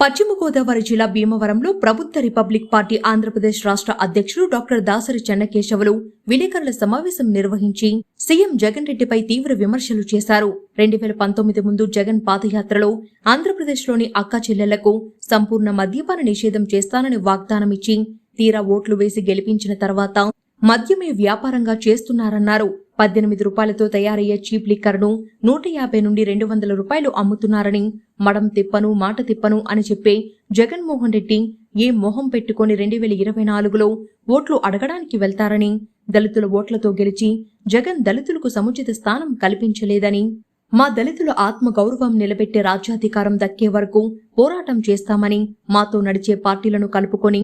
పశ్చిమ గోదావరి జిల్లా భీమవరంలో ప్రభుత్వ రిపబ్లిక్ పార్టీ ఆంధ్రప్రదేశ్ రాష్ట్ర అధ్యక్షులు డాక్టర్ దాసరి చెన్నకేశవులు విలేకరుల సమావేశం నిర్వహించి సీఎం జగన్ రెడ్డిపై తీవ్ర విమర్శలు చేశారు. రెండు వేల పంతొమ్మిది ముందు జగన్ పాదయాత్రలో ఆంధ్రప్రదేశ్లోని అక్క చెల్లెళ్ళకు సంపూర్ణ మద్యపాన నిషేధం చేస్తానని వాగ్దానమిచ్చి తీరా ఓట్లు వేసి గెలిపించిన తర్వాత మద్యమే వ్యాపారంగా చేస్తున్నారన్నారు. పద్దెనిమిది రూపాయలతో తయారయ్యే చీప్ లిక్కర్ను నూట యాభై నుండి రెండు వందల రూపాయలు అమ్ముతున్నారని మడం తిప్పను మాట తిప్పను అని చెప్పే జగన్మోహన్ రెడ్డి ఏ మొహం పెట్టుకొని రెండు వేల ఇరవై నాలుగులో ఓట్లు అడగడానికి వెళ్తారని దళితుల ఓట్లతో గెలిచి జగన్ దళితులకు సముచిత స్థానం కల్పించలేదని మా దళితుల ఆత్మ గౌరవం నిలబెట్టే రాజ్యాధికారం దక్కే వరకు పోరాటం చేస్తామని మాతో నడిచే పార్టీలను కలుపుకొని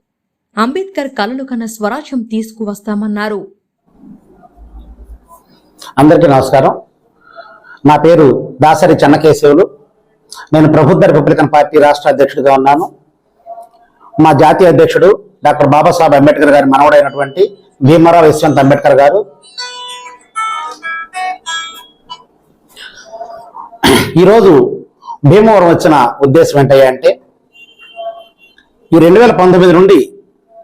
అంబేద్కర్ కలలు కన్న స్వరాజ్యం తీసుకువస్తామన్నారు. అందరికీ నమస్కారం. నా పేరు దాసరి చెన్నకేశవులు. నేను ప్రభుత్వ రిపబ్లికన్ పార్టీ రాష్ట్ర అధ్యక్షుడిగా ఉన్నాను. మా జాతీయ అధ్యక్షుడు డాక్టర్ బాబాసాహెబ్ అంబేద్కర్ గారి మనవడైనటువంటి భీమరావు యశ్వంత్ అంబేద్కర్ గారు. ఈరోజు భీమవరం వచ్చిన ఉద్దేశం ఏంటయ్యా అంటే ఈ రెండు వేల పంతొమ్మిది నుండి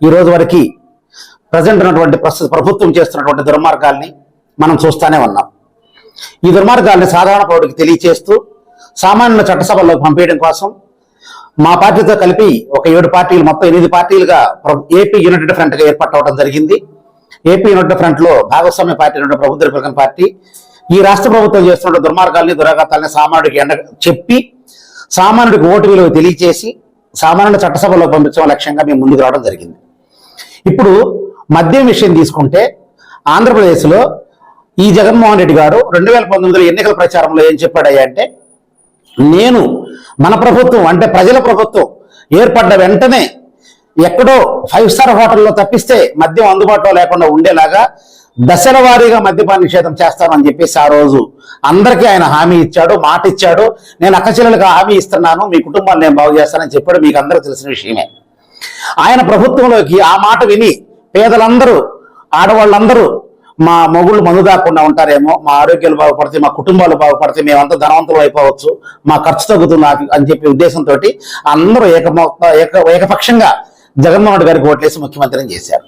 ఈ రోజు వరకు ప్రజెంట్ ఉన్నటువంటి ప్రస్తుత ప్రభుత్వం చేస్తున్నటువంటి దుర్మార్గాల్ని మనం చూస్తూనే ఉన్నాం. ఈ దుర్మార్గాల్ని సాధారణ పౌరుడికి తెలియచేస్తూ సామాన్య చట్టసభల్లోకి పంపించడం కోసం మా పార్టీతో కలిపి ఒక ఏడు పార్టీలు మొత్తం ఎనిమిది పార్టీలుగా ఏపీ యునైటెడ్ ఫ్రంట్గా గా జరిగింది. ఏపీ యునైటెడ్ ఫ్రంట్లో భాగస్వామ్య పార్టీ అయినటువంటి ప్రభుత్వ రిపబ్లికన్ పార్టీ ఈ రాష్ట్ర ప్రభుత్వం చేస్తున్న దుర్మార్గాల్ని దురాఘాతాలని సామాన్యుడికి ఎండ చెప్పి సామాన్యుడికి ఓటు విలువ తెలియజేసి సామాన్య చట్టసభలో పంపించడం లక్ష్యంగా మేము ముందుకు రావడం జరిగింది. ఇప్పుడు మద్యం విషయం తీసుకుంటే ఆంధ్రప్రదేశ్లో ఈ జగన్మోహన్ రెడ్డి గారు రెండు వేల పంతొమ్మిదిలో ఎన్నికల ప్రచారంలో ఏం చెప్పాడయ్యా అంటే నేను మన ప్రభుత్వం అంటే ప్రజల ప్రభుత్వం ఏర్పడ్డ వెంటనే ఎక్కడో ఫైవ్ స్టార్ హోటల్లో తప్పిస్తే మద్యం అందుబాటులో లేకుండా ఉండేలాగా దశల వారీగా మద్యపాన నిషేధం చేస్తానని చెప్పేసి ఆ రోజు అందరికీ ఆయన హామీ ఇచ్చాడు మాట ఇచ్చాడు. నేను అక్కచెల్లెలకు హామీ ఇస్తున్నాను మీ కుటుంబాన్ని నేను బాగు చేస్తానని చెప్పాడు మీకు అందరూ తెలిసిన విషయమే. ఆయన ప్రభుత్వంలోకి ఆ మాట విని పేదలందరూ ఆడవాళ్ళందరూ మా మొగుళ్ళు మందు దాకుండా ఉంటారేమో మా ఆరోగ్యాలు బాగుపడితే మా కుటుంబాలు బాగుపడితే మేమంతా ధనవంతులు అయిపోవచ్చు మా ఖర్చు తగ్గుతుంది అని- అని చెప్పే ఉద్దేశంతో అందరూ ఏకమో ఏక ఏకపక్షంగా జగన్మోహన్ రెడ్డి గారికి ఓట్లేసి ముఖ్యమంత్రిని చేశారు.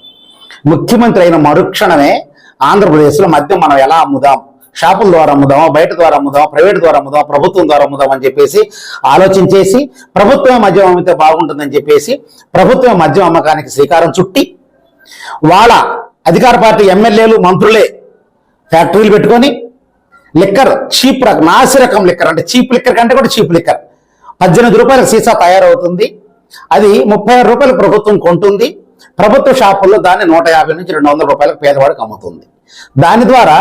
ముఖ్యమంత్రి అయిన మరుక్షణమే ఆంధ్రప్రదేశ్లో మద్యం మనం ఎలా అమ్ముదాం షాపుల ద్వారా అమ్ముదామా బయట ద్వారా అమ్ముదామా ప్రైవేట్ ద్వారా అమ్ముదామా ప్రభుత్వం ద్వారా అమ్ముదాం అని చెప్పేసి ఆలోచించేసి ప్రభుత్వమే మద్యం అమ్మితే బాగుంటుందని చెప్పేసి ప్రభుత్వం మద్యం అమ్మకానికి శ్రీకారం చుట్టి వాళ్ళ అధికార పార్టీ ఎమ్మెల్యేలు మంత్రులే ఫ్యాక్టరీలు పెట్టుకొని లిక్కర్ చీప్ రకం నాసి రకం లిక్కర్ అంటే చీప్ లిక్కర్ కంటే కూడా చీప్ లిక్కర్. పద్దెనిమిది రూపాయల సీసా తయారవుతుంది. అది ముప్పై ఆరు రూపాయలు ప్రభుత్వం కొంటుంది. ప్రభుత్వ షాపుల్లో దాన్ని నూట యాభై నుంచి రెండు వందల రూపాయలకు పేదవాడికి అమ్ముతుంది. దాని ద్వారా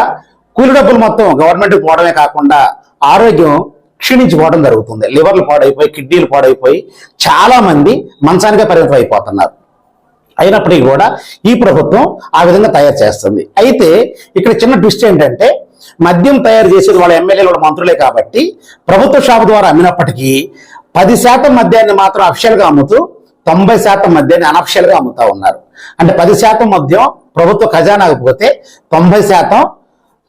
కూలి డబ్బులు మొత్తం గవర్నమెంట్కి పోవడమే కాకుండా ఆరోగ్యం క్షీణించిపోవడం జరుగుతుంది. లివర్లు పాడైపోయి కిడ్నీలు పాడైపోయి చాలామంది మంచానికే పరిమితం అయిపోతున్నారు అయినప్పటికీ కూడా ఈ ప్రభుత్వం ఆ విధంగా తయారు చేస్తుంది. అయితే ఇక్కడ చిన్న ట్విస్ట్ ఏంటంటే మద్యం తయారు చేసేది వాళ్ళ ఎమ్మెల్యేలు వాళ్ళ మంత్రులే కాబట్టి ప్రభుత్వ షాపు ద్వారా అమ్మినప్పటికీ పది శాతం మద్యాన్ని మాత్రం అఫిషియల్గా అమ్ముతూ తొంభై శాతం మద్యాన్ని అనఫిషియల్గా అమ్ముతా ఉన్నారు. అంటే పది శాతం మద్యం ప్రభుత్వ ఖజానాకు పోతే తొంభై శాతం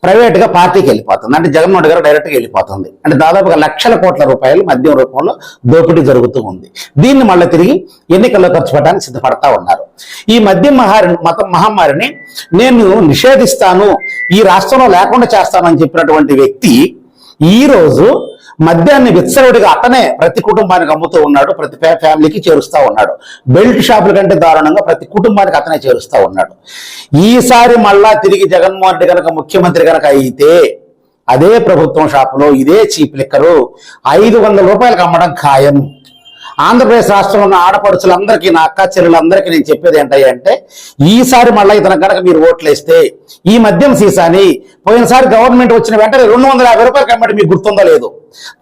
ప్రైవేట్గా పార్టీకి వెళ్ళిపోతుంది. అంటే జగన్మోహన్ గారు డైరెక్ట్గా వెళ్ళిపోతుంది. అంటే దాదాపుగా లక్షల కోట్ల రూపాయలు మద్యం రూపంలో దోపిడీ జరుగుతూ ఉంది. దీన్ని మళ్ళీ తిరిగి ఎన్నికల్లో ఖర్చు పెట్టడానికి సిద్ధపడతా ఉన్నారు. ఈ మద్యం మహారి మతం మహమ్మారిని నేను నిషేధిస్తాను ఈ రాష్ట్రంలో లేకుండా చేస్తాను అని చెప్పినటువంటి వ్యక్తి ఈ రోజు మద్యాన్ని విచ్చలవిడిగా అతనే ప్రతి కుటుంబానికి అమ్ముతూ ఉన్నాడు ప్రతి ఫ్యామిలీకి చేరుస్తా ఉన్నాడు. బెల్ట్ షాపుల కంటే దారుణంగా ప్రతి కుటుంబానికి అతనే చేరుస్తా ఉన్నాడు. ఈసారి మళ్ళా తిరిగి జగన్మోహన్ రెడ్డి కనుక ముఖ్యమంత్రి కనుక అయితే అదే ప్రభుత్వం షాపులో ఇదే చీప్ లిక్కరు ఐదు వందల రూపాయలకు అమ్మడం ఖాయం. ఆంధ్రప్రదేశ్ రాష్ట్రంలో ఉన్న ఆడపడుచులందరికీ నా అక్క చెల్లెలందరికీ నేను చెప్పేది ఏంటయ్యా అంటే ఈసారి మళ్ళీ ఇతను కనుక మీరు ఓట్లేస్తే ఈ మద్యం సీసాని పోయినసారి గవర్నమెంట్ వచ్చిన వెంటనే రెండు వందల యాభై రూపాయలు కమ్మటి మీకు గుర్తుందో లేదు.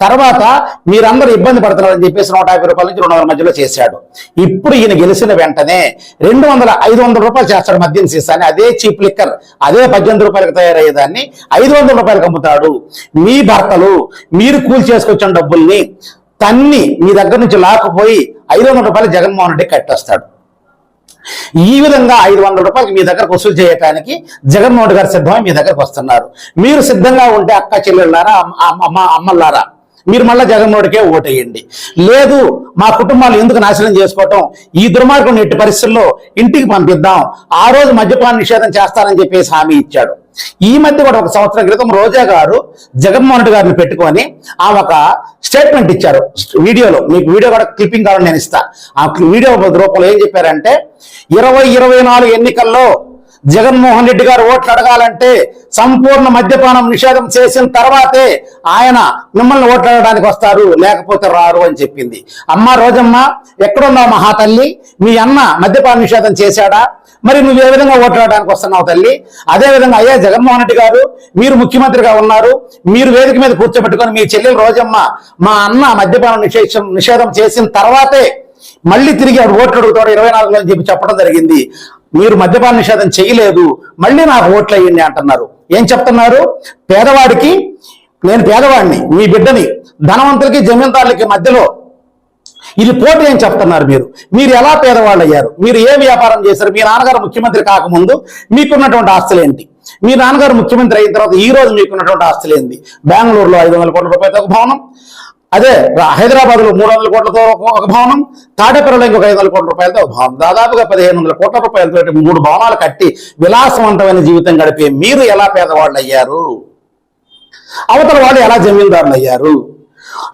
తర్వాత మీరందరూ ఇబ్బంది పడుతున్నారని చెప్పేసి నూట యాభై రూపాయల నుంచి రెండు వందల మధ్యలో చేశాడు. ఇప్పుడు ఈయన గెలిచిన వెంటనే రెండు వందల ఐదు వందల రూపాయలు చేస్తాడు మద్యం సీసాని. అదే చీప్ లిక్కర్ అదే పద్దెనిమిది రూపాయలకు తయారయ్యేదాన్ని ఐదు వందల రూపాయలకు అమ్ముతాడు. మీ భర్తలు మీరు కూలి చేసుకొచ్చిన డబ్బుల్ని తన్ని మీ దగ్గర నుంచి లాక్కుపోయి ఐదు వందల రూపాయలు జగన్మోహన్ రెడ్డి కట్టేస్తాడు. ఈ విధంగా ఐదు వందల రూపాయలు మీ దగ్గరకు వసూలు చేయటానికి జగన్మోహన్ గారు సిద్ధమై మీ దగ్గరకు వస్తున్నారు. మీరు సిద్ధంగా ఉంటే అక్క చెల్లెళ్ళారా అమ్మ- అమ్మ అమ్మల్లారా? మీరు మళ్ళీ జగన్మోహన్కే ఓటేయండి. లేదు మా కుటుంబాలు ఎందుకు నాశనం చేసుకోవటం? ఈ దుర్మార్గం ఎట్టి పరిస్థితుల్లో ఇంటికి పంపిద్దాం. ఆ రోజు మద్యపాన నిషేధం చేస్తానని చెప్పేసి హామీ ఇచ్చాడు. ఈ మధ్య కూడా ఒక సంవత్సరం క్రితం రోజా గారు జగన్మోహన్ రెడ్డి గారిని పెట్టుకొని ఆమె ఒక స్టేట్మెంట్ ఇచ్చారు. వీడియోలో మీకు వీడియో కూడా క్లిప్పింగ్ కావాలని నేను ఇస్తా. ఆ వీడియో రూపంలో ఏం చెప్పారంటే ఇరవై ఇరవై నాలుగు ఎన్నికల్లో జగన్మోహన్ రెడ్డి గారు ఓట్లు అడగాలంటే సంపూర్ణ మద్యపానం నిషేధం చేసిన తర్వాతే ఆయన మిమ్మల్ని ఓట్లు అడగడానికి వస్తారు లేకపోతే రారు అని చెప్పింది. అమ్మ రోజమ్మ ఎక్కడున్నావు మహా తల్లి? మీ అన్న మద్యపాన నిషేధం చేశాడా? మరి నువ్వు ఏ విధంగా ఓట్లాడడానికి వస్తున్నావు తల్లి? అదే విధంగా అయ్యా జగన్మోహన్ రెడ్డి గారు మీరు ముఖ్యమంత్రిగా ఉన్నారు మీరు వేదిక మీద కూర్చోబెట్టుకొని మీ చెల్లెలు రోజమ్మ మా అన్న మద్యపానం నిషేధం నిషేధం చేసిన తర్వాతే మళ్ళీ తిరిగి ఆవిడ ఓట్లు అడుగుతాడు ఇరవై నాలుగులో అని చెప్పి చెప్పడం జరిగింది. మీరు మద్యపాన నిషేధం చేయలేదు. మళ్ళీ నాకు ఓట్లు అయ్యండి అంటున్నారు. ఏం చెప్తున్నారు? పేదవాడికి నేను పేదవాడిని మీ బిడ్డని ధనవంతులకి జమీందారులకి మధ్యలో ఇది పోటీ అని చెప్తున్నారు మీరు? మీరు ఎలా పేదవాళ్ళు అయ్యారు మీరు ఏ వ్యాపారం చేశారు? మీ నాన్నగారు ముఖ్యమంత్రి కాకముందు మీకున్నటువంటి ఆస్తులు ఏంటి? మీ నాన్నగారు ముఖ్యమంత్రి అయిన తర్వాత ఈ రోజు మీకున్నటువంటి ఆస్తులు ఏంటి బెంగళూరులో ఐదు వందల కోట్ల రూపాయలతో ఒక భవనం అదే హైదరాబాద్లో మూడు వందల కోట్లతో ఒక- భవనం తాడేపల్లిలో ఇంకొక ఐదు వందల కోట్ల రూపాయలతో ఒక భవనం. దాదాపుగా పదిహేను వందల కోట్ల రూపాయలతో మూడు భవనాలు కట్టి విలాసవంతమైన జీవితం గడిపే మీరు ఎలా పేదవాళ్ళు అయ్యారు? అవతల వాళ్ళు ఎలా జమీందారులు అయ్యారు?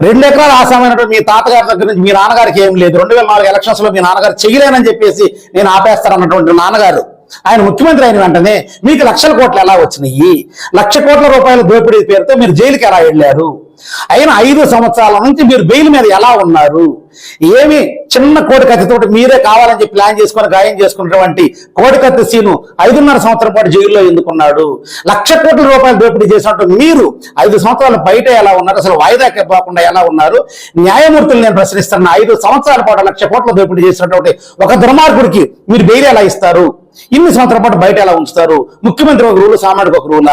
రెండు ఎకరాలు ఆసామైనటువంటి మీ తాతగారి దగ్గర నుంచి మీ నాన్నగారికి ఏం లేదు. రెండు వేల నాలుగు ఎలక్షన్స్లో మీ నాన్నగారు చెయ్యలేనని చెప్పేసి నేను ఆపేస్తానన్నటువంటి నాన్నగారు. ఆయన ముఖ్యమంత్రి అయిన వెంటనే మీకు లక్షల కోట్లు ఎలా వచ్చినాయి? లక్ష కోట్ల రూపాయల దోపిడీ పేరుతో మీరు జైలుకి ఎలా వెళ్ళారు? అయిన ఐదు సంవత్సరాల నుంచి మీరు బెయిల్ మీద ఎలా ఉన్నారు? ఏమి చిన్న కోడి మీరే కావాలని చెప్పి ప్లాన్ చేసుకొని గాయం చేసుకున్నటువంటి కోడి కత్తి సీను ఐదున్నర సంవత్సరం పాటు జైల్లో ఎందుకున్నాడు? లక్ష కోట్ల రూపాయలు దోపిడీ చేసినట్టు మీరు ఐదు సంవత్సరాలు బయట ఎలా ఉన్నారు? అసలు వాయిదాకి పోకుండా ఎలా ఉన్నారు? న్యాయమూర్తులు నేను ప్రశ్నిస్తున్న ఐదు సంవత్సరాల పాటు లక్ష కోట్ల దోపిడీ చేసినటువంటి ఒక దుర్మార్గుడికి మీరు బెయిల్ ఎలా ఇస్తారు? ఇన్ని సంవత్సరాల పాటు బయట ఎలా ఉంచుతారు? ముఖ్యమంత్రి ఒక రూలు సామాన్యుడికి ఒక రూలా?